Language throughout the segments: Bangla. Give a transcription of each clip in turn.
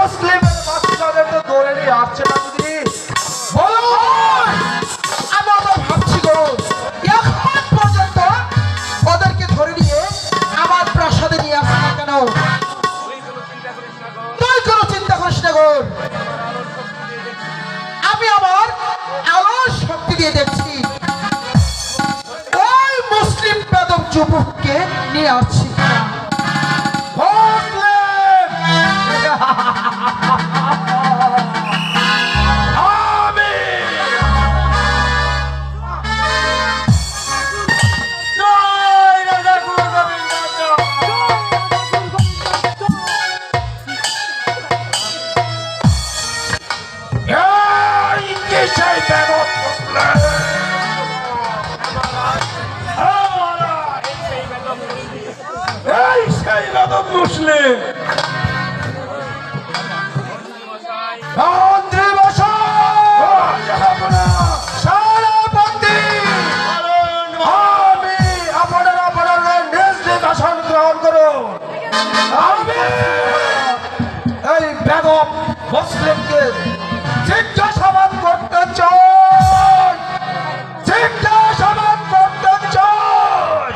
মুসলিমের বাচ্চাদের তো ধরে নিয়ে আসছে না আবার ভাবছি এখন পর্যন্ত ওদেরকে ধরে নিয়ে আমার প্রাসাদে নিয়ে আসছে না কেন? তুই কোনো চিন্তা করিস না গো। আমি আমার আলোর শক্তি দিয়ে দেখছি। ওই মুসলিম বেদক যুবককে নিয়ে আসছি। আমি বেগম মুসলিমকে জিজ্ঞাসাবাদ করতে চাই। জিজ্ঞাসাবাদ করতে চাই।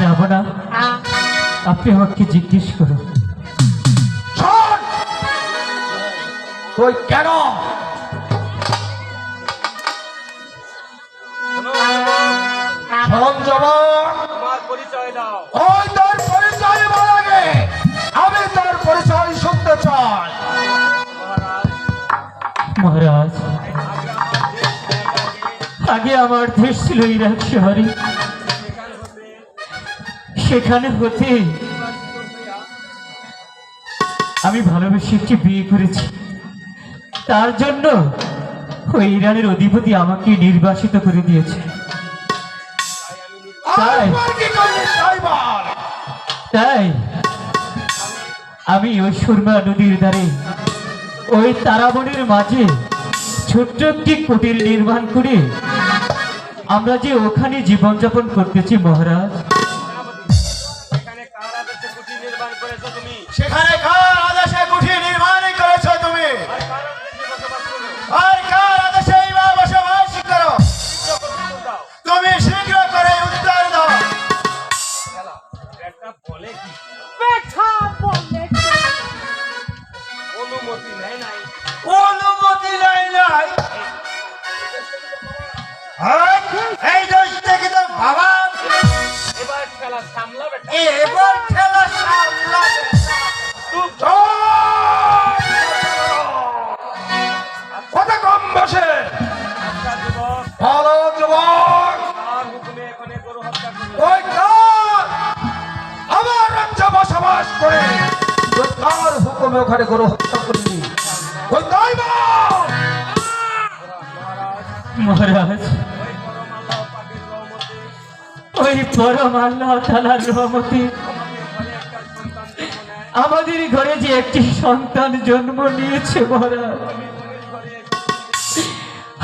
যাব না? আপনি আমাকে জিজ্ঞেস করুন। তুই কেন আমার দেশ ছিল ইরাক শহরে। সেখানে হতে আমি ভালোবেসে একটি বিয়ে করেছি। তার জন্য ওই ইরানের অধিপতি আমাকে নির্বাসিত করে দিয়েছে। তাই আমি ওই সুরমা নদীর ধারে, ওই তারাবনের মাঝে ছোট্ট একটি কুটির নির্মাণ করে আমরা যে ওখানে জীবনযাপন করতেছি মহারাজ হুকুমে ওখানে গরু হত্যা রহমতে আমাদের ঘরে যে একটি সন্তান জন্ম নিয়েছে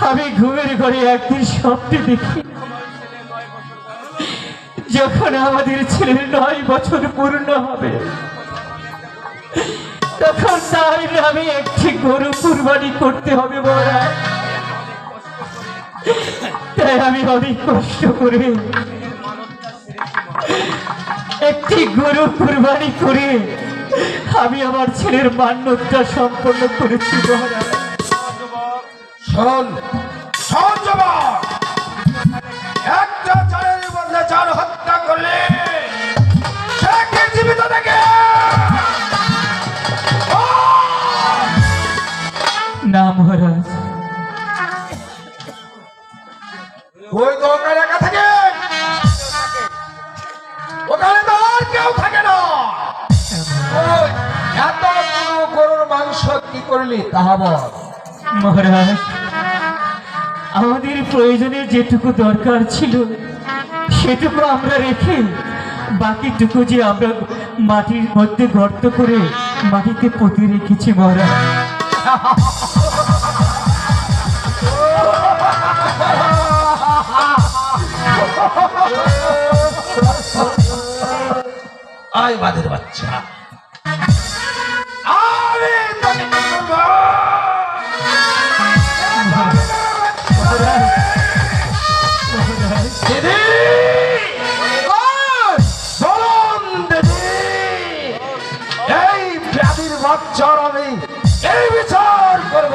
আমি ঘুমের ঘরে একদিন স্বপ্নে দেখি ছেলে যখন আমাদের ছেলের নয় বছর পূর্ণ হবে তখন তাই আমি একটি গরু কুরবানি করতে হবে তাই আমি অনেক কষ্ট করে একটি গরু কুরবানি করে আমি আমার ছেলের মান্যতা সম্পন্ন করেছি শোন শোন যুবক করলি তাহা মহারাজ, আমাদের প্রয়োজনে যেটুকু দরকার ছিল, সেটুকু আমরা রেখে বাকিটুকু যে আমরা মাটির মধ্যে গর্ত করে মাটিতে পুঁতে রেখেছি, মহারাজ। আয় বাদের বাচ্চা। বাচ্চার আমি এই বিচার করব।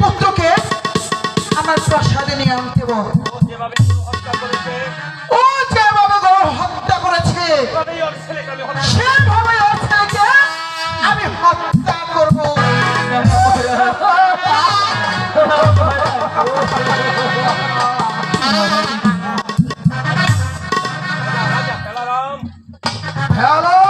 পুত্রকে আমার প্রাসাদে নিয়ে আনতে বল। ও যেভাবে হত্যা করেছে, সেভাবে ওর আমি হত্যা করব। Hello!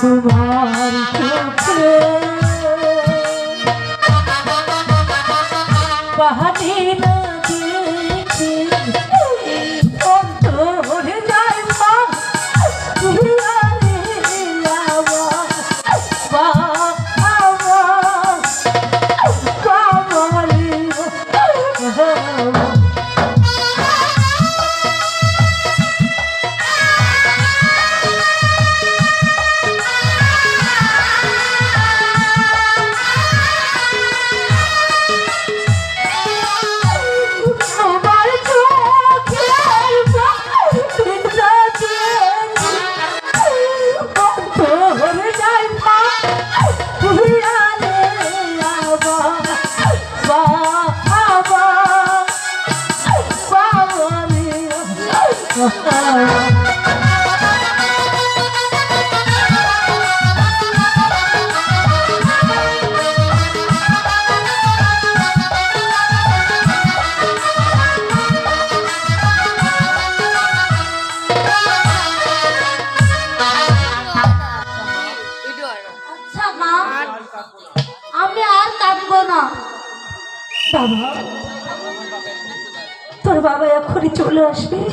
তোমার চোখে পাহাড়ি না দেখে বাবা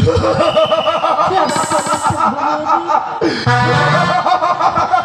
আসবে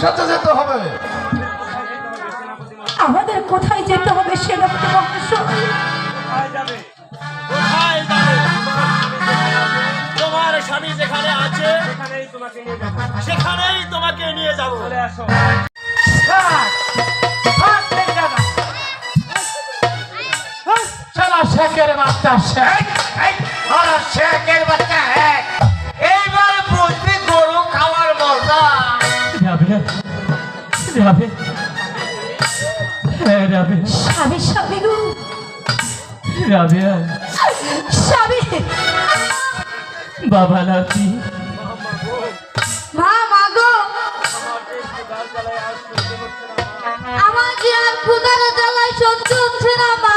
সাথে যেতে হবে আমাদের কোথায় যেতে হবে যাবে তোমার স্বামী যেখানে আছে সেখানেই তোমাকে নিয়ে যাব সেখানেই তোমাকে নিয়ে যাব চলে আসো হাত থেকে যা না। শালা শেখের বাচ্চা শেখ ওরা শেখের বাচ্চা রাবে হ্যাঁ রাবে গো। রাবে বাবা নাতি মা মাগো আমার যে আর ক্ষুধার জ্বালায় সহ্য হচ্ছে না মা।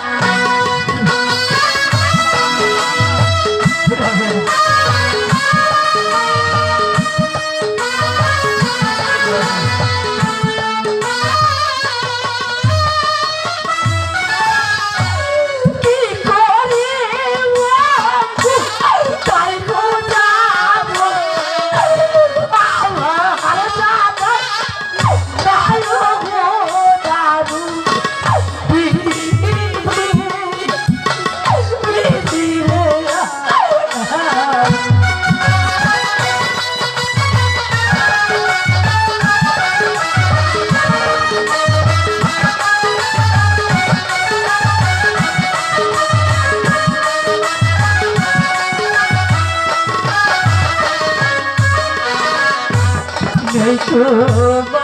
নেই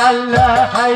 আল্লাহ হাই